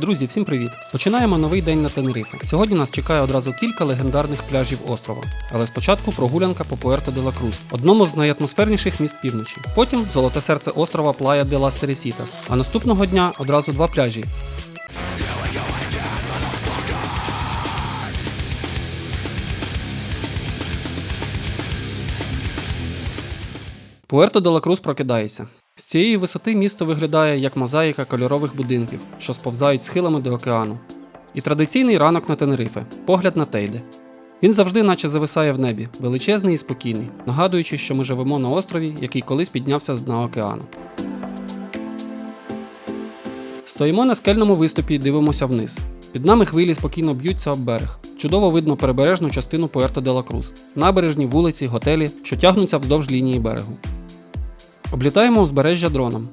Друзі, всім привіт! Починаємо новий день на Тенерифе. Сьогодні нас чекає одразу кілька легендарних пляжів острова. Але спочатку прогулянка по Пуерто де ла Крус, одному з найатмосферніших міст півночі. Потім золоте серце острова Плая де ла Стересітас. А наступного дня одразу два пляжі. Пуерто де ла Крус прокидається. З цієї висоти місто виглядає як мозаїка кольорових будинків, що сповзають схилами до океану. І традиційний ранок на Тенерифе погляд на Тейде. Він завжди наче зависає в небі, величезний і спокійний, нагадуючи, що ми живемо на острові, який колись піднявся з дна океану. Стоїмо на скельному виступі і дивимося вниз. Під нами хвилі спокійно б'ються об берег. Чудово видно прибережну частину Пуерто де ла Крус, набережні, вулиці, готелі, що тягнуться вздовж лінії берегу. Облітаємо узбережжя дроном.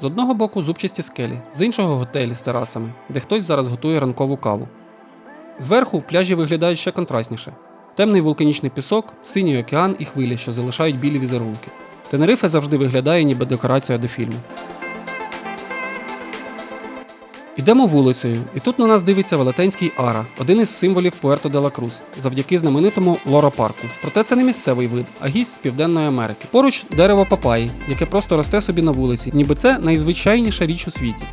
З одного боку зубчасті скелі, з іншого готелі з терасами, де хтось зараз готує ранкову каву. Зверху в пляжі виглядають ще контрастніше: темний вулканічний пісок, синій океан і хвилі, що залишають білі візерунки. Тенерифе завжди виглядає ніби декорація до фільму. Ідемо вулицею, і тут на нас дивиться велетенський Ара, один із символів Пуерто де ла Крус, завдяки знаменитому Лоро парку. Проте це не місцевий вид, а гість з Південної Америки. Поруч дерево папаї, яке просто росте собі на вулиці, ніби це найзвичайніша річ у світі.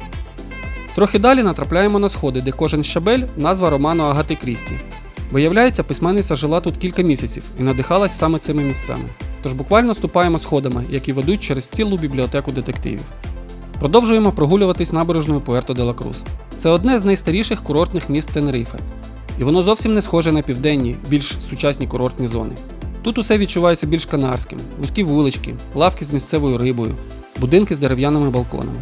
Трохи далі натрапляємо на сходи, де кожен щабель назва роману Агати Крісті. Виявляється, письменниця жила тут кілька місяців і надихалась саме цими місцями. Тож буквально ступаємо сходами, які ведуть через цілу бібліотеку детективів. Продовжуємо прогулюватись набережною Пуерто де ла Крус. Це одне з найстаріших курортних міст Тенерифе. І воно зовсім не схоже на південні, більш сучасні курортні зони. Тут усе відчувається більш канарським: вузькі вулички, лавки з місцевою рибою, будинки з дерев'яними балконами.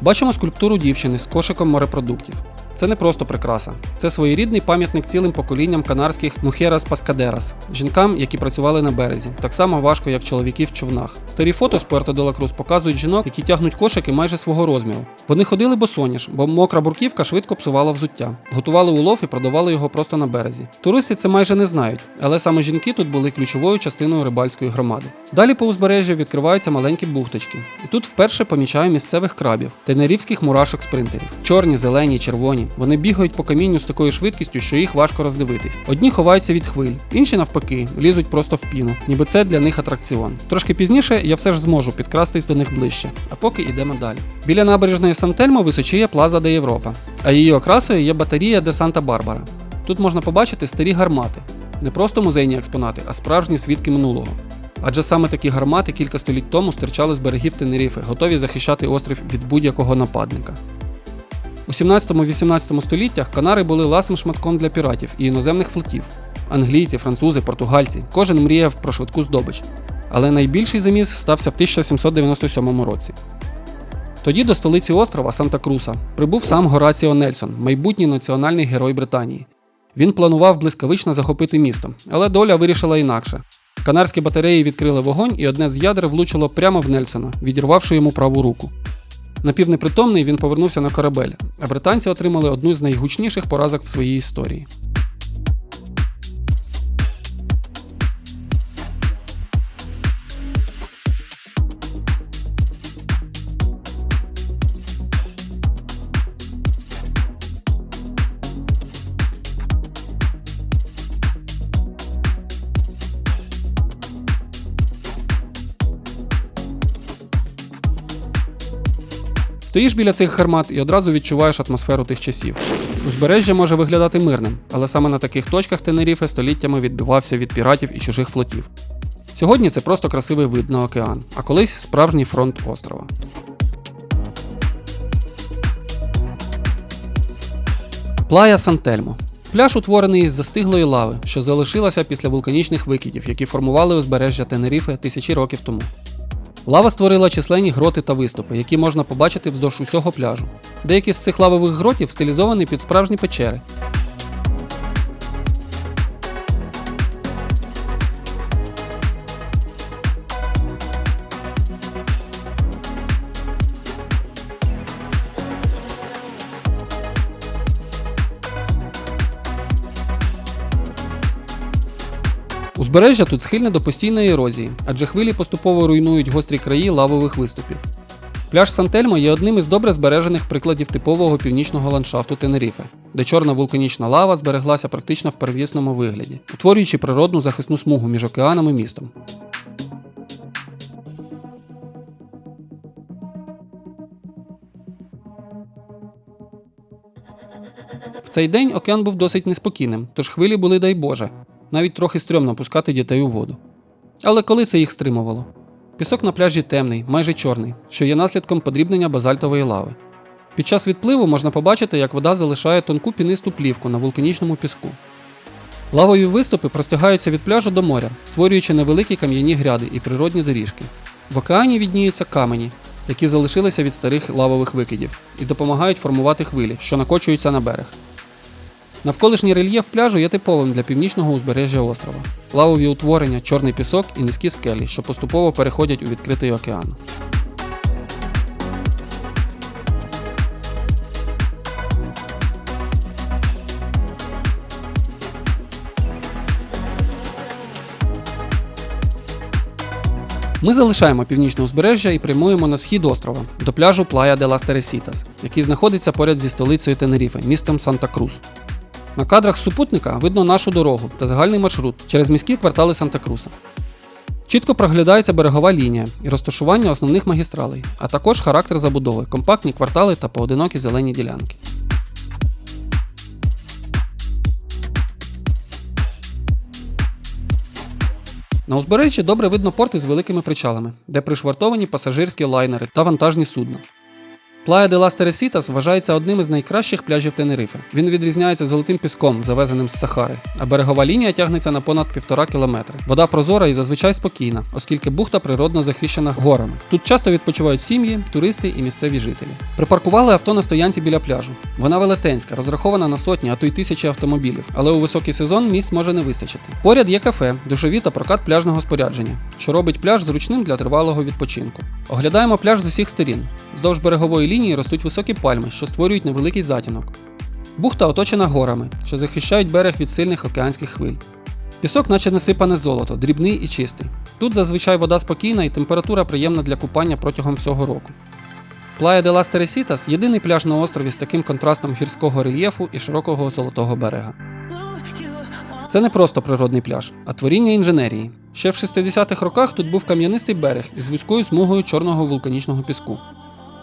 Бачимо скульптуру дівчини з кошиком морепродуктів. Це не просто прикраса, це своєрідний пам'ятник цілим поколінням канарських мухерас паскадерас, жінкам, які працювали на березі, так само важко, як чоловіки в човнах. Старі фото з Пуерто де ла Крус показують жінок, які тягнуть кошики майже свого розміру. Вони ходили босоніж, бо мокра бурківка швидко псувала взуття, готували улов і продавали його просто на березі. Туристи це майже не знають, але саме жінки тут були ключовою частиною рибальської громади. Далі по узбережжю відкриваються маленькі бухточки, і тут вперше помічаю місцевих крабів, тенерівських мурашок спринтерів, чорні, зелені, червоні. Вони бігають по камінню з такою швидкістю, що їх важко роздивитись. Одні ховаються від хвиль, інші навпаки лізуть просто в піну, ніби це для них атракціон. Трошки пізніше я все ж зможу підкрастись до них ближче, а поки йдемо далі. Біля набережної Сантельмо височіє Плаза де Європа, а її окрасою є батарія де Санта-Барбара. Тут можна побачити старі гармати, не просто музейні експонати, а справжні свідки минулого. Адже саме такі гармати кілька століть тому стирчали з берегів Тенеріфи, готові захищати острів від будь-якого нападника. У 17-18 століттях Канари були ласим шматком для піратів і іноземних флотів. Англійці, французи, португальці, кожен мріяв про швидку здобич. Але найбільший заміс стався в 1797 році. Тоді до столиці острова Санта-Круса прибув сам Гораціо Нельсон, майбутній національний герой Британії. Він планував блискавично захопити місто, але доля вирішила інакше. Канарські батареї відкрили вогонь, і одне з ядер влучило прямо в Нельсона, відірвавши йому праву руку. Напівнепритомний він повернувся на корабель, а британці отримали одну з найгучніших поразок в своїй історії. Стоїш біля цих гармат і одразу відчуваєш атмосферу тих часів. Узбережжя може виглядати мирним, але саме на таких точках Тенеріфе століттями відбивався від піратів і чужих флотів. Сьогодні це просто красивий вид на океан, а колись справжній фронт острова. Плая Сантельмо. Пляж утворений із застиглої лави, що залишилася після вулканічних викидів, які формували узбережжя Тенеріфе тисячі років тому. Лава створила численні гроти та виступи, які можна побачити вздовж усього пляжу. Деякі з цих лавових гротів стилізовані під справжні печери. Узбережжя тут схильне до постійної ерозії, адже хвилі поступово руйнують гострі краї лавових виступів. Пляж Сантельмо є одним із добре збережених прикладів типового північного ландшафту Тенеріфе, де чорна вулканічна лава збереглася практично в первісному вигляді, утворюючи природну захисну смугу між океаном і містом. В цей день океан був досить неспокійним, тож хвилі були, дай Боже, навіть трохи стрьомно пускати дітей у воду. Але коли це їх стримувало? Пісок на пляжі темний, майже чорний, що є наслідком подрібнення базальтової лави. Під час відпливу можна побачити, як вода залишає тонку пінисту плівку на вулканічному піску. Лавові виступи простягаються від пляжу до моря, створюючи невеликі кам'яні гряди і природні доріжки. В океані відніються камені, які залишилися від старих лавових викидів, і допомагають формувати хвилі, що накочуються на берег. Навколишній рельєф пляжу є типовим для північного узбережжя острова. Лавові утворення, чорний пісок і низькі скелі, що поступово переходять у відкритий океан. Ми залишаємо північне узбережжя і прямуємо на схід острова до пляжу Плая де лас Тересітас, який знаходиться поряд зі столицею Тенеріфе, містом Санта-Крус. На кадрах супутника видно нашу дорогу та загальний маршрут через міські квартали Санта-Круса. Чітко проглядається берегова лінія і розташування основних магістралей, а також характер забудови, компактні квартали та поодинокі зелені ділянки. На узбережжі добре видно порти з великими причалами, де пришвартовані пасажирські лайнери та вантажні судна. Плая де лас Тересітас вважається одним із найкращих пляжів Тенерифе. Він відрізняється золотим піском, завезеним з Сахари, а берегова лінія тягнеться на понад півтора кілометри. Вода прозора і зазвичай спокійна, оскільки бухта природно захищена горами. Тут часто відпочивають сім'ї, туристи і місцеві жителі. Припаркували авто на стоянці біля пляжу. Вона велетенська, розрахована на сотні, а то й тисячі автомобілів, але у високий сезон місць може не вистачити. Поряд є кафе, душові та прокат пляжного спорядження, що робить пляж зручним для тривалого відпочинку. Оглядаємо пляж з усіх сторін. Вздовж берегової лінії ростуть високі пальми, що створюють невеликий затінок. Бухта оточена горами, що захищають берег від сильних океанських хвиль. Пісок, наче насипане золото, дрібний і чистий. Тут зазвичай вода спокійна і температура приємна для купання протягом всього року. Плая де лас Тересітас єдиний пляж на острові з таким контрастом гірського рельєфу і широкого золотого берега. Це не просто природний пляж, а творіння інженерії. Ще в 60-х роках тут був кам'янистий берег із вузькою смугою чорного вулканічного піску.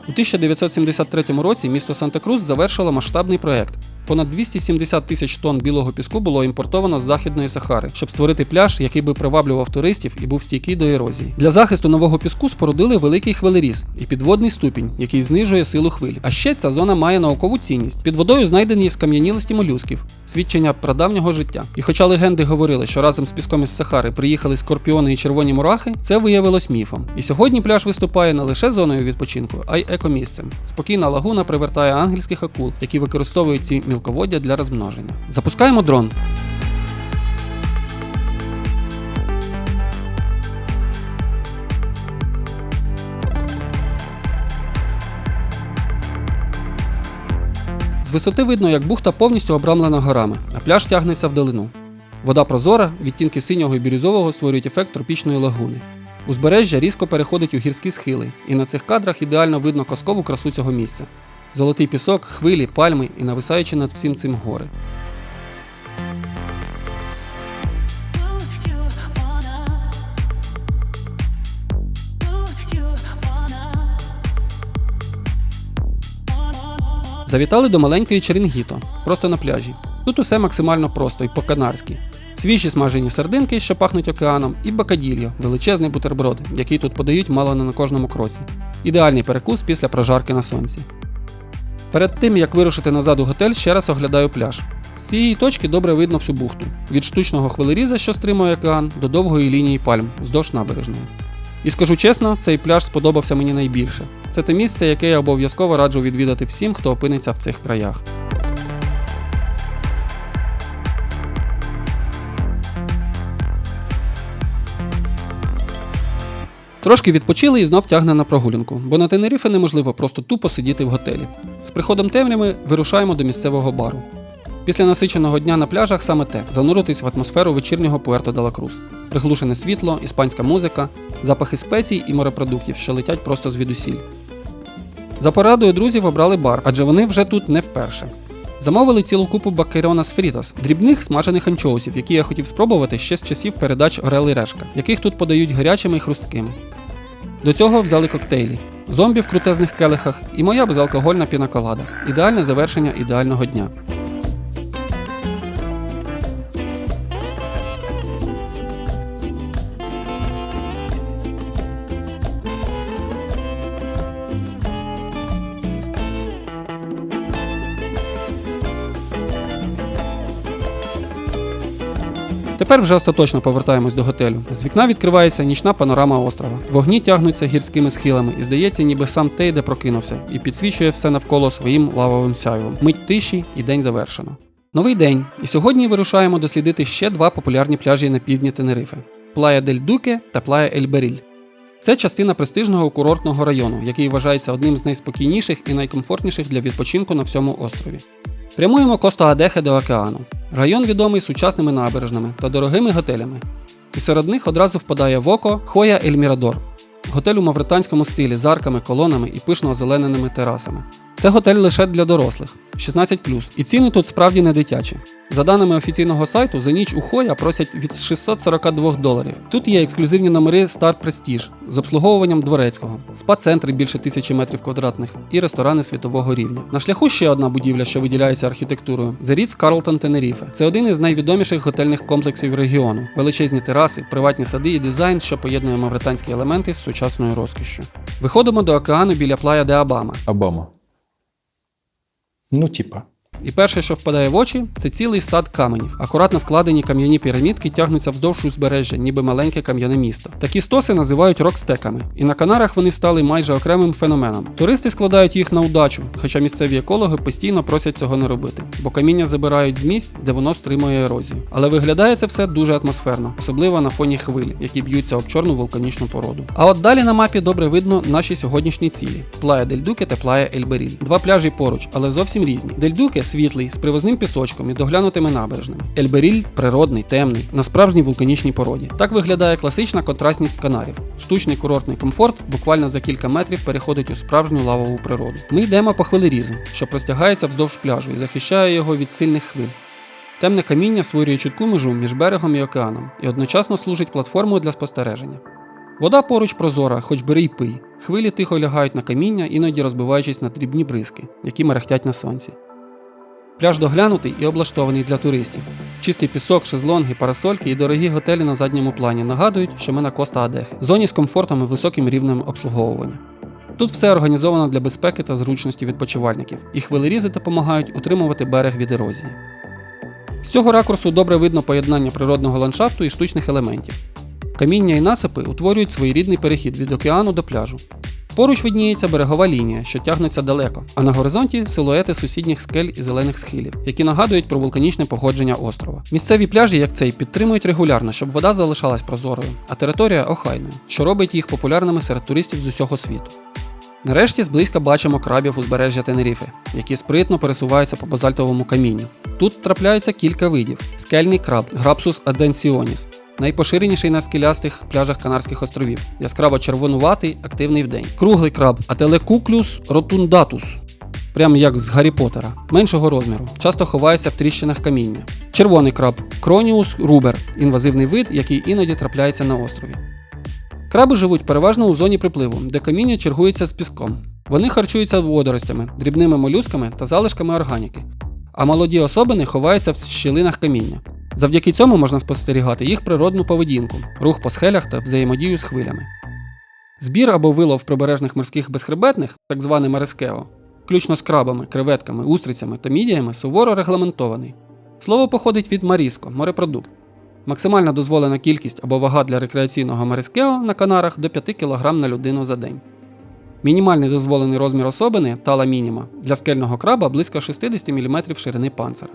У 1973 році місто Санта-Крус завершило масштабний проект. Понад 270 тисяч тонн білого піску було імпортовано з Західної Сахари, щоб створити пляж, який би приваблював туристів і був стійкий до ерозії. Для захисту нового піску спорудили великий хвилеріз і підводний ступінь, який знижує силу хвиль. А ще ця зона має наукову цінність. Під водою знайдені скам'янілості молюсків, свідчення прадавнього життя. І хоча легенди говорили, що разом з піском із Сахари приїхали скорпіони і червоні мурахи, це виявилось міфом. І сьогодні пляж виступає не лише зоною відпочинку, а й екомісцем. Спокійна лагуна привертає ангельських акул, які використовують ці мілководдя для розмноження. Запускаємо дрон. З висоти видно, як бухта повністю обрамлена горами, а пляж тягнеться вдалину. Вода прозора, відтінки синього і бірюзового створюють ефект тропічної лагуни. Узбережжя різко переходить у гірські схили, і на цих кадрах ідеально видно казкову красу цього місця. Золотий пісок, хвилі, пальми і нависаючи над всім цим гори. Завітали до маленької Черінгіто, просто на пляжі. Тут усе максимально просто і по-канарськи. Свіжі смажені сардинки, що пахнуть океаном, і бакадільо величезний бутерброд, який тут подають мало не на кожному кроці. Ідеальний перекус після прожарки на сонці. Перед тим як вирушити назад у готель, ще раз оглядаю пляж. З цієї точки добре видно всю бухту: від штучного хвилеріза, що стримує океан, до довгої лінії пальм вздовж набережної. І скажу чесно, цей пляж сподобався мені найбільше. Це те місце, яке я обов'язково раджу відвідати всім, хто опиниться в цих краях. Трошки відпочили і знов тягне на прогулянку, бо на Тенеріфе неможливо просто тупо сидіти в готелі. З приходом темряви вирушаємо до місцевого бару. Після насиченого дня на пляжах саме те зануритись в атмосферу вечірнього Пуерто де ла Крус. Приглушене світло, іспанська музика, запахи спецій і морепродуктів, що летять просто звідусіль. За порадою друзів обрали бар, адже вони вже тут не вперше. Замовили цілу купу бакеріонас фрітас, дрібних смажених анчоусів, які я хотів спробувати ще з часів передач Орел Решка, яких тут подають гарячими і хрусткими. До цього взяли коктейлі, зомбі в крутезних келихах і моя безалкогольна пінаколада. Ідеальне завершення ідеального дня. Тепер вже остаточно повертаємось до готелю. З вікна відкривається нічна панорама острова. Вогні тягнуться гірськими схилами, і здається, ніби сам Тейде прокинувся і підсвічує все навколо своїм лавовим сяйвом. Мить тиші і день завершено. Новий день, і сьогодні вирушаємо дослідити ще два популярні пляжі на півдні Тенерифе Плая дель Дуке та Плая Ель Беріль. Це частина престижного курортного району, який вважається одним з найспокійніших і найкомфортніших для відпочинку на всьому острові. Прямуємо Коста Адехе до океану. Район відомий сучасними набережними та дорогими готелями. І серед них одразу впадає в око Хоя Ель Мірадор. Готель у мавританському стилі з арками, колонами і пишно озелененими терасами. Це готель лише для дорослих 16 і ціни тут справді не дитячі. За даними офіційного сайту, за ніч у Хоя просять від 642 доларів. Тут є ексклюзивні номери Star Prestige з обслуговуванням дворецького, спа-центри більше тисячі метрів квадратних і ресторани світового рівня. На шляху ще одна будівля, що виділяється архітектурою The Ritz Carlton Tenerife. Це один із найвідоміших готельних комплексів регіону. Величезні тераси, приватні сади і дизайн, що поєднує мавританські елементи з сучасною розкішшю. Виходимо до океану біля Плая де Абама. Обама. Ну, типа. І перше, що впадає в очі, це цілий сад каменів. Акуратно складені кам'яні пірамідки тягнуться вздовж узбережжя, ніби маленьке кам'яне місто. Такі стоси називають рокстеками, і на Канарах вони стали майже окремим феноменом. Туристи складають їх на удачу, хоча місцеві екологи постійно просять цього не робити, бо каміння забирають з місць, де воно стримує ерозію. Але виглядає це все дуже атмосферно, особливо на фоні хвилі, які б'ються об чорну вулканічну породу. А от далі на мапі добре видно наші сьогоднішні цілі: Плая Дель Дуке та Плая Ель Беріль. Два пляжі поруч, але зовсім різні. Дель Дуке світлий, з привозним пісочком і доглянутими набережними. Ельберіль природний, темний, на справжній вулканічній породі. Так виглядає класична контрастність канарів. Штучний курортний комфорт буквально за кілька метрів переходить у справжню лавову природу. Ми йдемо по хвилерізу, що простягається вздовж пляжу і захищає його від сильних хвиль. Темне каміння створює чітку межу між берегом і океаном і одночасно служить платформою для спостереження. Вода поруч прозора, хоч бери й пий. Хвилі тихо лягають на каміння, іноді розбиваючись на дрібні бризки, які мерехтять на сонці. Пляж доглянутий і облаштований для туристів. Чистий пісок, шезлонги, парасольки і дорогі готелі на задньому плані нагадують, що ми на Коста Адехи, зоні з комфортом і високим рівнем обслуговування. Тут все організовано для безпеки та зручності відпочивальників, і хвилерізи допомагають утримувати берег від ерозії. З цього ракурсу добре видно поєднання природного ландшафту і штучних елементів. Каміння і насипи утворюють своєрідний перехід від океану до пляжу. Поруч видніється берегова лінія, що тягнеться далеко, а на горизонті силуети сусідніх скель і зелених схилів, які нагадують про вулканічне походження острова. Місцеві пляжі, як цей, підтримують регулярно, щоб вода залишалась прозорою, а територія охайною, що робить їх популярними серед туристів з усього світу. Нарешті зблизька бачимо крабів узбережжя Тенеріфи, які спритно пересуваються по базальтовому камінню. Тут трапляються кілька видів: скельний краб Грапсус аденсіоніс, найпоширеніший на скелястих пляжах Канарських островів, яскраво червонуватий, активний вдень. Круглий краб Ателекуклюс ротундатус, прям як з Гаррі Поттера, меншого розміру, часто ховається в тріщинах каміння. Червоний краб Кроніус рубер, інвазивний вид, який іноді трапляється на острові. Краби живуть переважно у зоні припливу, де каміння чергується з піском. Вони харчуються водоростями, дрібними молюсками та залишками органіки, а молоді особини ховаються в щілинах каміння. Завдяки цьому можна спостерігати їх природну поведінку, рух по схелях та взаємодію з хвилями. Збір або вилов прибережних морських безхребетних, так званий марескео, включно з крабами, креветками, устрицями та мідіями, суворо регламентований. Слово походить від маріско морепродукт. Максимальна дозволена кількість або вага для рекреаційного марескео на Канарах до 5 кг на людину за день. Мінімальний дозволений розмір особини тала мініма для скельного краба близько 60 мм ширини панцира.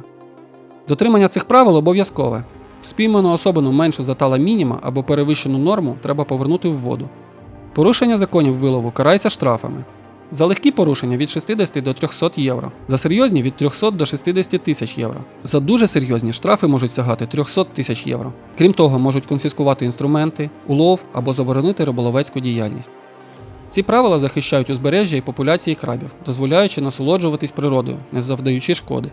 Дотримання цих правил обов'язкове. Спійману особину меншу за тала мініма або перевищену норму треба повернути в воду. Порушення законів вилову карається штрафами. За легкі порушення від 60 до 300 євро, за серйозні від 300 до 60 тисяч євро. За дуже серйозні штрафи можуть сягати 300 тисяч євро. Крім того, можуть конфіскувати інструменти, улов або заборонити риболовецьку діяльність. Ці правила захищають узбережжя і популяції крабів, дозволяючи насолоджуватись природою, не завдаючи шкоди.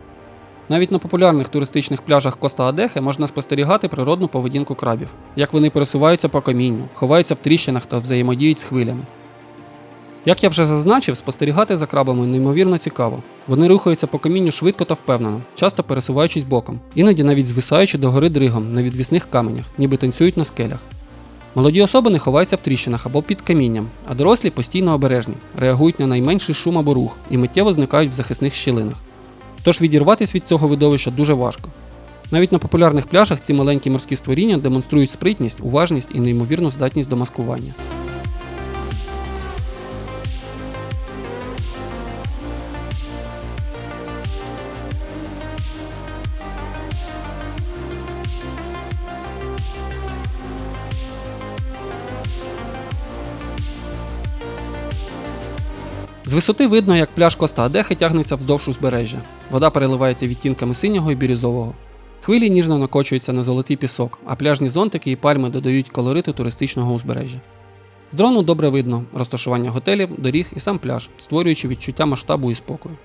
Навіть на популярних туристичних пляжах Коста Адехе можна спостерігати природну поведінку крабів, як вони пересуваються по камінню, ховаються в тріщинах та взаємодіють з хвилями. Як я вже зазначив, спостерігати за крабами неймовірно цікаво. Вони рухаються по камінню швидко та впевнено, часто пересуваючись боком, іноді навіть звисаючи до гори дригом на відвісних каменях, ніби танцюють на скелях. Молоді особини ховаються в тріщинах або під камінням, а дорослі постійно обережні, реагують на найменший шум або рух і миттєво зникають в захисних щілинах. Тож відірватися від цього видовища дуже важко. Навіть на популярних пляжах ці маленькі морські створіння демонструють спритність, уважність і неймовірну здатність до маскування. З висоти видно, як пляж Коста Адехи тягнеться вздовж узбережжя. Вода переливається відтінками синього і бірюзового. Хвилі ніжно накочуються на золотий пісок, а пляжні зонтики і пальми додають колориту туристичного узбережжя. З дрону добре видно розташування готелів, доріг і сам пляж, створюючи відчуття масштабу і спокою.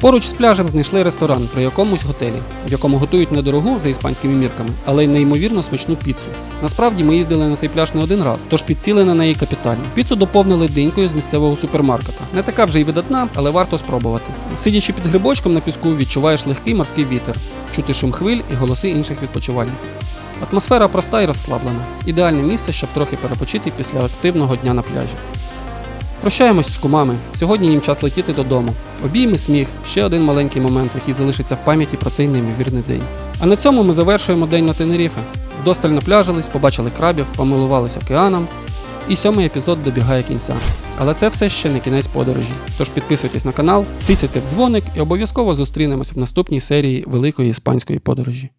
Поруч з пляжем знайшли ресторан при якомусь готелі, в якому готують недорогу за іспанськими мірками, але й неймовірно смачну піцу. Насправді ми їздили на цей пляж не один раз, тож підсіли на неї капітально. Піцу доповнили динькою з місцевого супермаркета. Не така вже й видатна, але варто спробувати. Сидячи під грибочком на піску, відчуваєш легкий морський вітер, чути шум хвиль і голоси інших відпочивальників. Атмосфера проста і розслаблена. Ідеальне місце, щоб трохи перепочити після активного дня на пляжі. Прощаємось з кумами. Сьогодні їм час летіти додому. Обійми сміх, ще один маленький момент, який залишиться в пам'яті про цей неймовірний день. А на цьому ми завершуємо день на Тенеріфе. Вдосталь напляжились, побачили крабів, помилувалися океаном. І сьомий епізод добігає кінця. Але це все ще не кінець подорожі. Тож підписуйтесь на канал, тисяйте дзвоник і обов'язково зустрінемося в наступній серії великої іспанської подорожі.